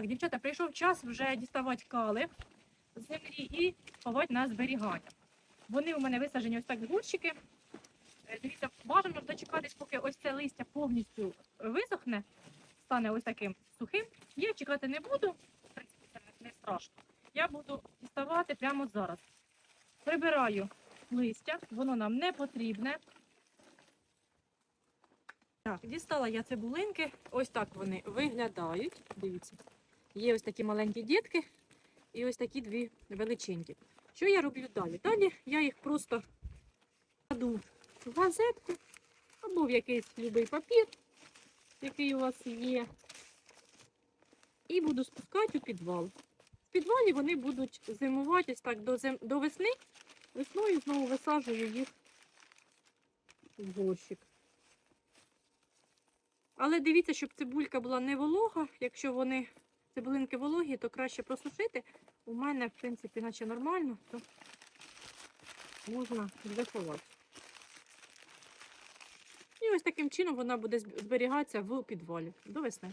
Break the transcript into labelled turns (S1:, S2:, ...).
S1: Так, дівчата, прийшов час вже діставати кали з землі і ховати на зберігання. Вони у мене висаджені ось так в горщики. Е, Дивіться, бажано дочекатись, поки ось це листя повністю висохне, стане ось таким сухим. Я чекати не буду, в принципі, це не страшно. Я буду діставати прямо зараз. Прибираю листя, воно нам не потрібне. Так, дістала я цибулинки. Ось так вони виглядають. Дивіться. Є ось такі маленькі дітки і ось такі дві величенькі. Що я роблю далі? Далі я їх просто кладу в газетку або в якийсь любий папір, який у вас є. І буду спускати у підвал. В підвалі вони будуть зимувати ось так до, зим... до весни. Весною знову висаджую їх в горщик. Але дивіться, щоб цибулька була не волога. Якщо вони цибулинки вологі, то краще просушити. У мене, в принципі, наче нормально, то можна заховати. І ось таким чином вона буде зберігатися в підвалі до весни.